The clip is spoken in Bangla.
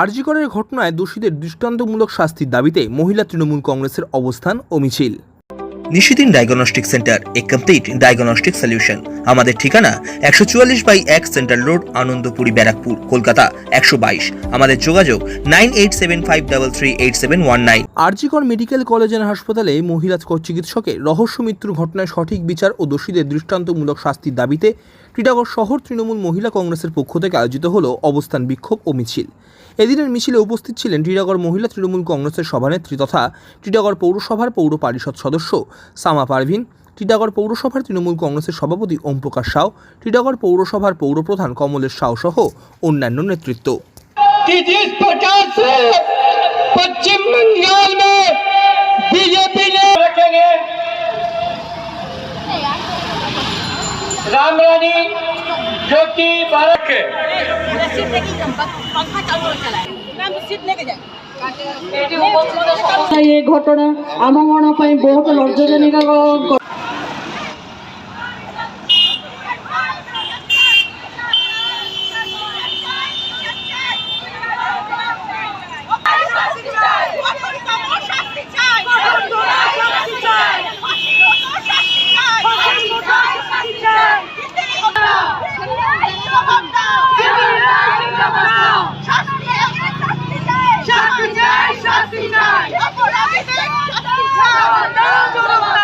আরজিকরের ঘটনায় দোষীদের দৃষ্টান্তমূলক শাস্তির দাবিতে মহিলা তৃণমূল কংগ্রেসের অবস্থান ও মিছিল। নিশিদিন ডায়াগনস্টিক সেন্টার এ কমপ্লিট ডায়াগনস্টিক সলিউশন আমাদের ঠিকানা একশো চুয়াল্লিশ বাই এক সেন্ট্রাল রোড আনন্দপুরি, ব্যারাকপুর, কলকাতা, একশো বাইশ। আমাদের যোগাযোগ nine eight seven five double three eight seven one nine. RG Kar medical college and হাসপাতালে মহিলা চিকিৎসকের রহস্য মৃত্যুর ঘটনায় সঠিক বিচার ও দোষীদের দৃষ্টান্তমূলক শাস্তির দাবিতে টিটাগড় শহর তৃণমূল মহিলা কংগ্রেসের পক্ষ থেকে আয়োজিত হল অবস্থান বিক্ষোভ ও মিছিল। এদিনের মিছিলে উপস্থিত ছিলেন টিটাগড় মহিলা তৃণমূল কংগ্রেসের সভানেত্রী তথা টিটাগড় পৌরসভার পৌর পরিষদ সদস্য সামা পারভিন টিটাগড় পৌরসভার তৃণমূল কংগ্রেসের সভাপতি ওম প্রকাশ সাউ টিটাগড় পৌরসভার পৌরপ্রধান কমলেশ সাউ সহ অন্যান্য নেতৃত্ব कि जिस प्रकार से पश्चिम बंगाल में बीजेपी ने रखेंगे राम रानी जो कि भारत के ଏ ଘଟଣା ଆମ ମନ ପାଇଁ ବହୁତ ଲଜ୍ଜାଜନକ We want justice. We